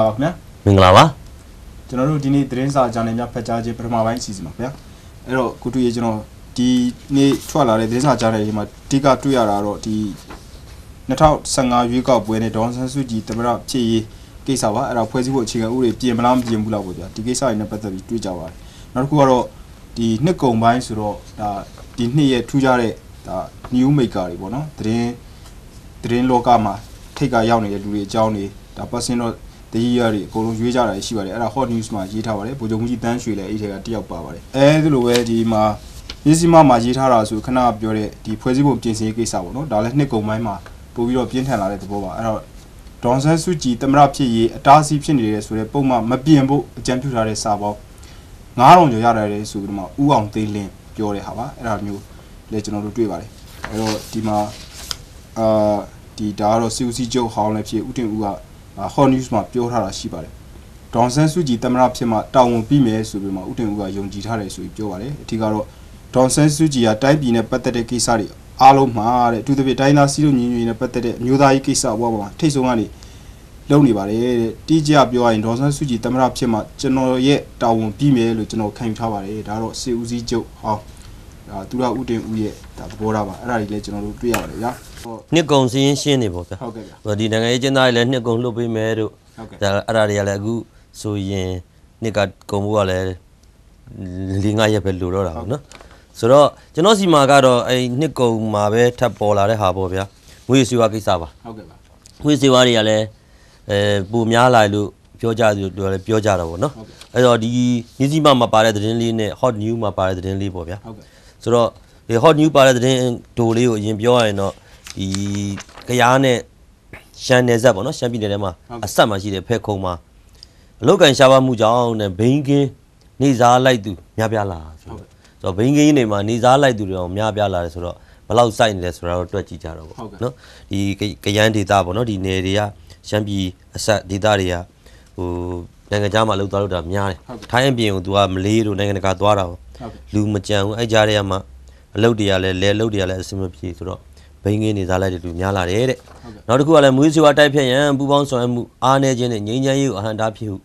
မင်္ဂလာပါခင်ဗျာမင်္ဂလာပါကျွန်တော်တို့ဒီနေ့သတင်းစာဂျာနယ်များဖတ်ကြားခြင်းပထမပိုင်းအစီအစဉ်ပါခင်ဗျာအဲ့တော့ကုတူရေကျွန်တော်ဒီနေ့ထွက်လာတဲ့သတင်းစာဂျာနယ်တွေမှာအဓိကတွေ့ရတာတော့ဒီ2015ရွေးကောက်ပွဲနဲ့ဒေါန်ဆန်းစုကြည်တမရဖြစ်ရေးကိစ္စပါအဲ့ဒါဖွဲ့စည်းဖို့အခြေခံဥပဒေပြင်မလားမပြင်ဘူးလားပေါ့ဗျာဒီကိစ္စတွေနဲ့ပတ်သက်ပြီးတွေ့ကြပါတယ်နောက်တစ်ခုကတော့ဒီနှစ်ကုံပိုင်းဆိုတော့ဒါဒီနှစ်ရဲ့ထူးခြားတဲ့ဒါ new maker တွေပေါ့နော်သတင်းသတင်းလောကမှာထိတ်ကရောက်နေတဲ့လူတွေအကြောင်းတွေဒါ personal တကြီးရတွေအကုန်လုံးရွေးကြတာရှိပါတယ်အဲ့ဒါ hot news မှာရေးထားပါတယ်ဗိုလ်ချုပ်မှုကြီးတန်းရွှေလည်းအဲ့ဒီထဲကတယောက်ပါပါတယ်အဲဒီလိုပဲဒီမှာမြစည်းမမှာရေးထားတာဆိုခဏပြောတဲ့ဒီဖွဲ့စည်းပုံပြင်ဆင်ရေးကိစ္စပေါ့နော်ဒါလည်းနှစ်ကုံပိုင်းမှာပို့ပြီးတော့ပြင်းထန်လာတဲ့သဘောပါအဲ့တော့ဒေါန်ဆန်းစုကြည်တမရဖြစ်ရေးအတားအဆီးဖြစ်နေတယ်ဆိုတဲ့ပုံမှန်မပြင်ဖို့အကြံပြုထားတဲ့စာပေါင်း9000ကျော်ရတယ်ဆိုပြီးတော့မှဥအောင်သိန်းလင်းပြောတဲ့ဟာပါအဲ့ဒါမျိုးလည်းကျွန်တော်တို့တွေ့ပါတယ်အဲ့တော့ဒီမှာအာဒီဒါကတော့စီဦးစီချုပ်ဟောင်းလည်းဖြစ်ဥတင်ဦးက hot news မှာပြောထားတာရှိပါတယ်ဒေါန်ဆန်းစုကြည်တမရဖြစ်မှတာဝန်ပြီးမယ်ဆိုပြီးမှဥတင်ဦးကယုံကြည်ထားတယ်ဆိုပြီးပြောပါတယ်အထူးကတော့ဒေါန်ဆန်းစုကြည်ကတိုင်းပြည်နဲ့ပတ်သက်တဲ့ကိစ္စတွေအားလုံးမှာတဲ့အထူးသဖြင့်တိုင်းသားစီးလို့ညီညွတ်ရေးနဲ့ပတ်သက်တဲ့အမျိုးသားရေးကိစ္စအပေါ်မှာထိတ်ဆုံးကနေလုံနေပါတယ်တဲ့တိကျပြောရရင်ဒေါန်ဆန်းစုကြည်တမရဖြစ်မှကျွန်တော်ရဲ့တာဝန်ပြီးမယ်လို့ကျွန်တော်ခံယူထားပါတယ်ဒါတော့စေဦးစီးချုပ်ဟောင်း ဒါသူရဥတင်ဦးရဲ့ဒါသဘောထားပါအဲ့ဒါကြီးလည်းကျွန်တော်တို့တွေ့ရပါတယ်ဗျာဟုတ်နှစ်ကုံစည်းရင်ရှင်းနေပေါ့ဗျာဟုတ်ကဲ့ဗျာဟိုဒီနိုင်ငံရေးကျင်းသားတွေလည်းနှစ်ကုံလှုပ်ပေးမယ်တို့ဟုတ်ကဲ့ဒါအဲ့ဒါတွေကလည်းအခုဆိုရင်နှစ်ကကုံမှုကလည်း၄၅ရက်ပဲလိုတော့တာပေါ့နော်ဆိုတော့ကျွန်တော်စီမှာကတော့အဲ့နှစ်ကုံမှာပဲထပ်ပေါ်လာတဲ့ဟာပေါ့ဗျာငွေစီဝါကိစ္စပါဟုတ်ကဲ့ပါငွေစီဝါတွေကလည်းအဲပုံများလာလို့ပြောကြတယ်တို့လည်းပြောကြတာပေါ့နော်အဲ့တော့ဒီမြစည်းမမှာပါတဲ့သတင်းလေးနဲ့ hot news မှာပါတဲ့သတင်းလေးပေါ့ဗျာဟုတ်ကဲ့ ဆိုတော့ဒီ hot news ပါတဲ့သတင်းဒိုလေးကိုအရင်ပြောရရင်တော့ဒီကရားနဲ့ရှမ်းနယ်ဆက်ပေါ့နော်ရှမ်းပြည်နယ်ထဲမှာအဆက်မှာရှိတဲ့ဖဲခုံမှာအလုတ်ကန်ရှားပါမှုကြောင့်နဲ့ဘိန်းကင်းနေစားလိုက်သူများပြားလာဆိုတော့ဆိုတော့ဘိန်းကင်းနေမှာနေစားလိုက်သူတွေအောင်များပြားလာတယ်ဆိုတော့ဘယ်လောက်စိုက်နေလဲဆိုတာတော့တွက်ကြည့်ကြတော့ပေါ့နော်ဒီကရန်ဒေတာပေါ့နော်ဒီနယ်တွေကရှမ်းပြည်အဆက်ဒေတာတွေကဟိုနိုင်ငံခြားမှာလောက်သွားလို့တာများတယ်ထိုင်းအပြင်ကိုသူကမလေးတို့နိုင်ငံတကာသွားတာပေါ့ဟုတ်ကဲ့ လူမကြံဘူးအဲ့ကြားထဲမှာအလုပ်တွေကလည်းလဲလုပ်တွေကလည်းအဆင်မပြေဆိုတော့ဘိန်းကင်းနေစားလိုက်တဲ့လူများလာတယ်တဲ့နောက်တစ်ခုကလည်းမွေးစီဝါတိုက်ဖြတ်ရန်ပူပေါင်းဆောင်ရွက်မှုအားနည်းခြင်းနဲ့ငြိမ်းချမ်းရေးကိုအဟံတားဖြစ်ဟု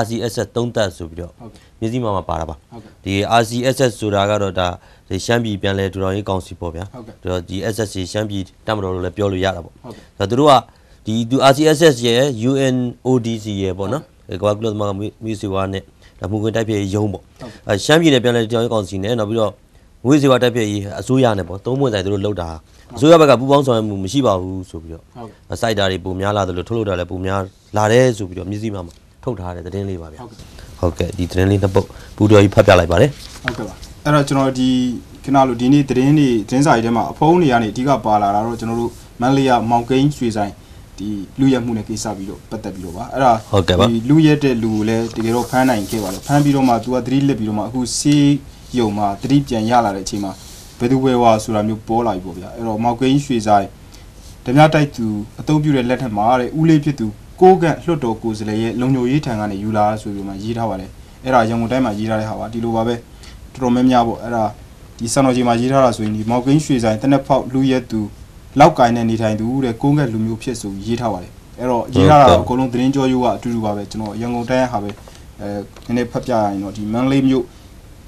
RCSS သုံးသက်ဆိုပြီးတော့ဟုတ်ကဲ့မြစည်းမှာမှာပါတာပါဟုတ်ကဲ့ဒီ RCSS ဆိုတာကတော့ဒါဒီရှမ်းပြည်ပြန်လဲထူထောင်ရေးကောင်စီပေါ့ဗျာဟုတ်ကဲ့ဒါတော့ဒီ SSC ရှမ်းပြည်တပ်မတော်လို့လည်းပြောလို့ရတာပေါ့ဟုတ်ကဲ့ဒါသူတို့ကဒီသူ RCSS ရဲ့ UNODC ရဲ့ပေါ့နော်အဲကဘာကလမမွေးစီဝါနဲ့ ဒါမှုခွင့်တိုက်ဖြတ်ရေးရုံးပေါ့အဲရှမ်းပြည်နယ်ပြန်လဲထူထောင်ရေးကောင်စီနဲ့နောက်ပြီးတော့ငွေစီဝါတိုက်ဖြတ်ရေးအစိုးရနဲ့ပေါ့သုံးပွင့်ဆိုင်သူတို့လောက်တာအစိုးရဘက်ကပူးပေါင်းဆောင်ရွက်မှုမရှိပါဘူးဆိုပြီးတော့ဟုတ်ကဲ့စိုက်တာတွေပုံများလာတယ်လို့ထုတ်လို့တာလည်းပုံများလာတယ်ဆိုပြီးတော့မြစည်းမှာမှာထုတ်ထားတဲ့သတင်းလေးပါဗျာဟုတ်ကဲ့ဟုတ်ကဲ့ဒီသတင်းလေးနှစ်ပုတ်ပူတော်ကြီးဖတ်ပြလိုက်ပါတယ်ဟုတ်ကဲ့ပါအဲ့တော့ကျွန်တော်ဒီခဏလို့ဒီနေ့သတင်းတွေသတင်းစာတွေထဲမှာအဖုံးတွေကနေအဓိကပါလာတာတော့ကျွန်တော်တို့မန်လေးယာမောင်ကိန်းရွှေဆိုင် ဒီလူရက်မှုနဲ့ကိစ္စပြီးတော့ပတ်သက်ပြီးတော့ပါအဲ့ဒါဟုတ်ကဲ့ပါဒီလူရက်တဲ့လူကိုလည်းတကယ်တော့ဖမ်းနိုင်ခဲ့ပါတယ်ဖမ်းပြီးတော့မှ तू ကသတိလစ်ပြီးတော့မှအခုစီးယုံမှာသတိပြန်ရလာတဲ့အချိန်မှာဘယ်သူဝဲဝါဆိုတာမျိုးပေါ်လာပြီပေါ့ဗျာအဲ့တော့မောင်ကိန်းရွှေဆိုင်ဓမြတိုက်သူအသုံးပြုတဲ့လက်ထက်မှာတဲ့ဦးလေးဖြစ်သူကိုကန့်လွတ်တော်ကိုယ်စားလှယ်ရဲ့လုံညိုရေးထံကနေယူလာဆိုပြီးတော့မှရေးထားပါတယ်အဲ့ဒါရန်ကုန်တိုင်းမှာရေးထားတဲ့ဟာပါဒီလိုပါပဲတော်တော်များများပေါ့အဲ့ဒါဒီစံတော်ကြီးမှာရေးထားတာဆိုရင်ဒီမောက်ကိန်းရွှေဆိုင်တနက်ဖောက်လူရက်သူ လောက်ကင်နဲ့နေထိုင်သူတဲ့ကုန်းကက်လူမျိုးဖြစ်ဆိုရေးထားပါတယ်အဲ့တော့ရေးထားတာတော့အကုန်လုံးသတင်းကြောရိုးကအတူတူပါပဲကျွန်တော်ရန်ကုန်တိုင်းဟာပဲအဲနည်းနည်းဖတ်ပြရရင်တော့ဒီမန္တလေးမြို့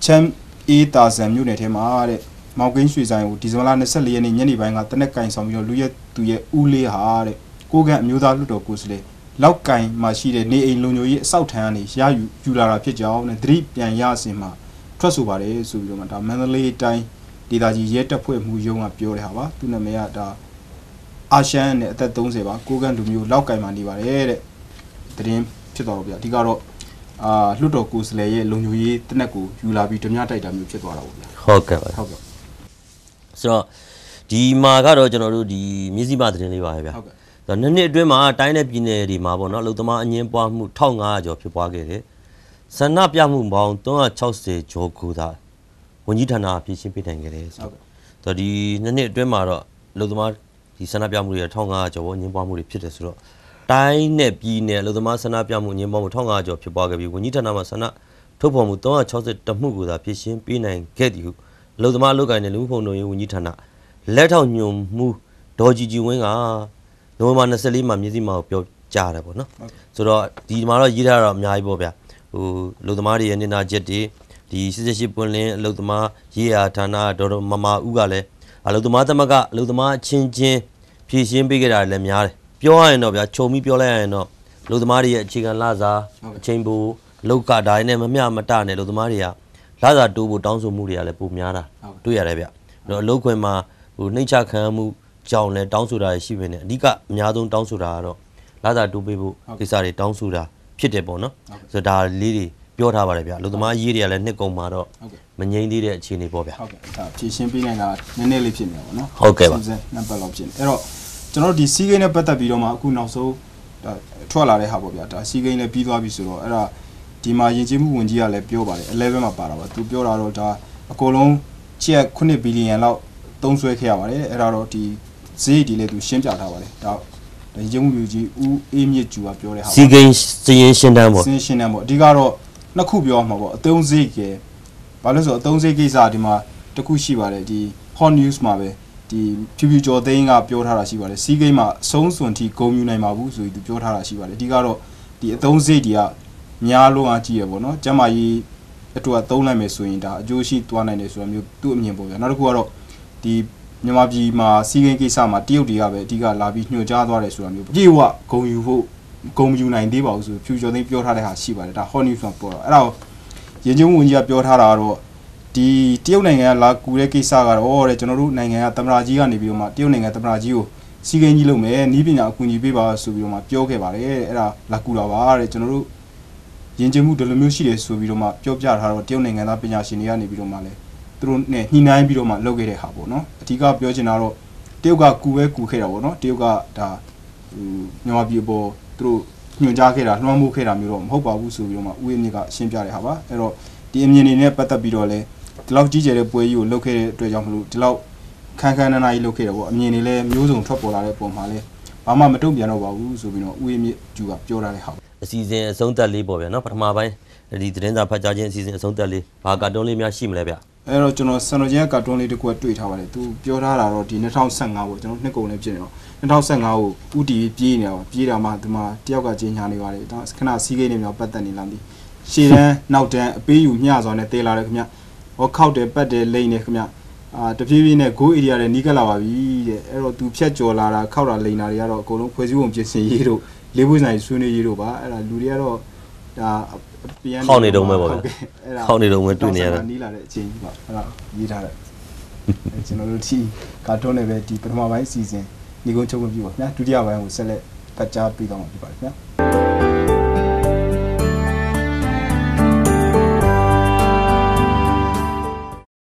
ချမ်အေးတာဆန်မြို့နယ်ထဲမှာတဲ့မောက်ကိန်းရွှေဆိုင်ကိုဒီဇင်ဘာလ24ရက်နေ့ညနေပိုင်းကတနက်ကင်ဆောင်ပြီးတော့လူရက်သူရဲ့ဦးလေးဟာတဲ့ကိုကန့်အမျိုးသားလွှတ်တော်ကိုယ်စားလှယ်လောက်ကင်မှာရှိတဲ့နေအိမ်လုံခြုံရေးအဆောက်ထံကနေရယူယူလာတာဖြစ်ကြောင်းနဲ့သတိပြန်ရစင်မှာထွက်ဆိုပါတယ်ဆိုပြီးတော့မှဒါမန္တလေးတိုင်း ဒေသကြီးရဲတပ်ဖွဲ့မှုရုံးကပြောတဲ့ဟာပါသူနာမည်ကဒါအာရှန်နဲ့အသက်30ပါကိုကန့်လူမျိုးလောက်ကင်မှနေပါတယ်တဲ့တရင်ဖြစ်သွားတော့ဗျာအဓိကတော့အာလွတ်တော်ကိုယ်စားလှယ်ရဲ့လုံခြုံရေးတနက်ကိုယူလာပြီးဓမြတိုက်တာမျိုးဖြစ်သွားတာပေါ့ဗျာဟုတ်ကဲ့ပါဟုတ်ကဲ့ဆိုတော့ဒီမှာကတော့ကျွန်တော်တို့ဒီမြစည်းမသတင်းလေးပါပဲဗျာဟုတ်ကဲ့ဆိုတော့နှစ်နှစ်အတွင်းမှာတိုင်းနဲ့ပြည်နယ်တွေမှာပေါ့နော်အလုသမားအငင်းပွားမှု1500ကျော်ဖြစ်ပွားခဲ့တယ်ဆန္ဒပြမှုပေါင်း360ကျော်ကိုသာ ဝန်ကြီးဌာနအပြည့်ရှင်းပေးနိုင်ခဲ့တယ်ဆိုဟုတ်တော့ကဲ့ဆိုတော့ဒီနှစ်နှစ်အတွင်းမှာတော့အလုသမားဒီဆန္ဒပြမှုတွေ1500ကျော်ပေါ့အငင်းပွားမှုတွေဖြစ်တယ်ဆိုတော့တိုင်းနဲ့ပြည်နယ်အလုသမားဆန္ဒပြမှုအငင်းပွားမှု1500ကျော်ဖြစ်ပွားခဲ့ပြီးဝန်ကြီးဌာနမှာဆန္ဒထုတ်ဖော်မှု360မှုကိုသာပြည့်ရှင်းပေးနိုင်ခဲ့သည်ဟုအလုသမားအလုပ်ကိုင်တဲ့လူမှုဖုံတော်ရေးဝန်ကြီးဌာနလက်ထောက်ညွန်မှုဒေါ်ကြည်ကြည်ဝင်းကနိုဝင်ဘာ24မှာမြစည်းမကိုပြောကြားရတယ်ပေါ့နော်ဟုတ်ဆိုတော့ဒီမှာတော့ရေးထားတာတော့အများကြီးပေါ့ဗျာဟိုလူသမားတွေရဲ့နေနာချက်တွေ ဒီ88ပွင့်လင်းအလုသမားရေးရာဌာနဒေါ်တော်မမဦးကလည်းအလုသမားသမဂ္ဂအလုသမားအချင်းချင်းဖြည့်ရှင်းပေးခဲ့တာလည်းများတယ်ပြောရရင်တော့ဗျာခြုံပြီးပြောလိုက်ရရင်တော့လူသမားတွေရဲ့အခြေခံလစာအချိန်ပိုလောက်ကဒါနဲ့မမျှမတနဲ့လူသမားတွေကလစာတိုးဖို့တောင်းဆိုမှုတွေကလည်းပိုများတာတွေ့ရတယ်ဗျအဲ့တော့အလုပ်ခွင်မှာဟိုနှိမ့်ချခံရမှုကြောင့်လည်းတောင်းဆိုတာရှိပေနဲ့အဓိကအများဆုံးတောင်းဆိုတာကတော့လစာတိုးပေးဖို့ကိစ္စတွေတောင်းဆိုတာဖြစ်တယ်ပေါ့နော်ဆိုတော့ဒါလေးတွေ ပြောထားပါတယ်ဗျလူသမားရေးတွေကလည်းနှစ်ကုံမှာတော့ဟုတ်ကဲ့မငြိမ့်သေးတဲ့အခြေအနေပေါ့ဗျဟုတ်ကဲ့ဒါဖြည့်ရှင်းပေးနိုင်တာနည်းနည်းလေးဖြစ်နေတာပေါ့နော်ဟုတ်ကဲ့ပါစနံပါတ်လောက်ဖြစ်နေအဲ့တော့ကျွန်တော်တို့ဒီစီးကိန်းနဲ့ပတ်သက်ပြီးတော့မှအခုနောက်ဆုံးဒါထွက်လာတဲ့ဟာပေါ့ဗျာဒါစီးကိန်းလည်းပြီးသွားပြီဆိုတော့အဲ့ဒါဒီမှာယဉ်ကျေးမှုဝင်ကြီးကလည်းပြောပါတယ်11မှာပါတာပါသူပြောတာတော့ဒါအကုန်လုံးချက်9ဘီလီယံလောက်သုံးစွဲခဲ့ရပါတယ်အဲ့ဒါတော့ဒီဈေးဒီလေသူရှင်းပြထားပါတယ်ဒါယဉ်ကျေးမှုဝင်ကြီးဦးအေးမြင့်ကျူကပြောတဲ့ဟာပါစီဂိမ်းစည်ရင်ရှင်းတန်းပေါ့စင်းရှင်းတယ်ပေါ့အဓိကတော့ နှစ်ခုပြောမှာပေါ့အသုံးစိတ်ကဘာလို့ဆိုတော့အသုံးစိတ်ကိစ္စဒီမှာတစ်ခုရှိပါတယ်ဒီ hot news မှာပဲဒီဖြူဖြူကျော်သိန်းကပြောထားတာရှိပါတယ်စီးကိန်းမှာအဆုံးစွန်ထိဂုံယူနိုင်ပါဘူးဆိုပြီးသူပြောထားတာရှိပါတယ်အဓိကတော့ဒီအသုံးစိတ်တွေကများလုံးအားကြီးရပေါ့နော်ကျမကြီးအတွက်သုံးလိုက်မယ်ဆိုရင်ဒါအကျိုးရှိသွားနိုင်တယ်ဆိုတာမျိုးသူ့အမြင်ပေါ့ဗျာနောက်တစ်ခုကတော့ဒီမြန်မာပြည်မှာစီးကိန်းကိစ္စမှာတရုတ်တွေကပဲအဓိကလာပြီးညှို့ကြားသွားတယ်ဆိုတာမျိုးပြေဝဂုံယူဖို့ ဂုံယူနိုင်သေးပါဘူးဆိုဖြူကျော်သိန်းပြောထားတဲ့ဟာရှိပါတယ်ဒါ hot news မှာပေါ်တော့အဲ့ဒါကိုရင်ကျုံဝင်ကြီးကပြောထားတာကတော့ဒီတရုတ်နိုင်ငံကလာကူတဲ့ကိစ္စကတော့ဩတဲ့ကျွန်တော်တို့နိုင်ငံကသမ္မတကြီးကနေပြီးတော့မှတရုတ်နိုင်ငံသမ္မတကြီးကိုစီကင်းကြီးလုပ်မယ်နီးပညာအကူအညီပေးပါဆိုပြီးတော့မှပြောခဲ့ပါတယ်တဲ့အဲ့ဒါလာကူတာပါတဲ့ကျွန်တော်တို့ရင်ကျမှုဒီလိုမျိုးရှိတယ်ဆိုပြီးတော့မှပြောပြထားတော့တရုတ်နိုင်ငံသားပညာရှင်တွေကနေပြီးတော့မှလည်းသူတို့နဲ့ညှိနှိုင်းပြီးတော့မှလုပ်ခဲ့တဲ့ဟာပေါ့နော်အဓိကပြောချင်တာတော့တရုတ်ကကူပဲကူခဲ့တာပေါ့နော်တရုတ်ကဒါဟိုမြန်မာပြည်အပေါ် သူတို့ညွှန်ကြားခဲ့တာလွှမ်းမိုးခဲ့တာမျိုးတော့မဟုတ်ပါဘူးဆိုပြီးတော့မှဦးရင်းမြင့်ကရှင်းပြတဲ့ဟာပါအဲ့တော့ဒီအမြင်တွေနဲ့ပတ်သက်ပြီးတော့လည်းဒီလောက်ကြီးကျယ်တဲ့ပွဲကြီးကိုလုပ်ခဲ့တဲ့အတွက်ကြောင့်မလို့ဒီလောက်ခန်းခန်းနားနားကြီးလုပ်ခဲ့တယ်ပေါ့အမြင်တွေလည်းမျိုးစုံထွက်ပေါ်လာတဲ့ပုံမှာလည်းဘာမှမတုံ့ပြန်တော့ပါဘူးဆိုပြီးတော့ဦးရင်းမြင့်ကျူကပြောထားတဲ့ဟာအစီအစဉ်အဆုံးသက်လေးပေါ့ဗျာနော်ပထမပိုင်းဒီသတင်းစာဖတ်ကြားခြင်းအစီအစဉ်အဆုံးသက်လေးဘာကာတွန်းလေးများရှိမလဲဗျ အဲ့တော့ကျွန်တော်စံတော်ချင်းကကာတွန်းလေးတစ်ခုကတွေ့ထားပါတယ်သူပြောထားတာတော့ဒီ2015ပေါ့ကျွန်တော်နှစ်ကုန်လေးဖြစ်နေတော့2015ကိုဥတီပြေးနေတာပါပြေးတာမှဒီမှာတယောက်ကချင်းညာနေပါတယ်ဒါခဏစီးကိန်းနေမျိုးပတ်သက်နေလားမသိရှေ့တန်းနောက်တန်းအပေးယူမျှစွာနဲ့တေးလာတယ်ခင်ဗျဟောခောက်တယ်ပတ်တယ်လိမ့်တယ်ခင်ဗျအာတဖြည်းဖြည်းနဲ့ go area တွေနီးကပ်လာပါပြီတဲ့အဲ့တော့သူဖြတ်ကျော်လာတာခောက်တာလိမ့်တာတွေကတော့အကုန်လုံးဖွဲ့စည်းပုံပြင်ဆင်ရေးတို့လေးပွေးဆိုင်ဆွေးနွေးရေးတို့ပါအဲ့ဒါလူတွေကတော့ဒါ ပြန်ခေါင်းနေတုံးပဲပေါ့ဗျာဟုတ်ကဲ့အဲ့ဒါခေါင်းနေတုံးပဲတွေ့နေရတာနီးလာတဲ့အချိန်ကြီးပါအဲ့ဒါရေးထားတယ်အဲကျွန်တော်တို့ဒီကာတွန်းနဲ့ပဲဒီပထမပိုင်းစီစဉ်ညီကုန်းချုပ်ခွင့်ပြုပါခင်ဗျာဒုတိယပိုင်းကိုဆက်လက်ဖတ်ကြားပေးတော့မှာဖြစ်ပါတယ်ခင်ဗျာ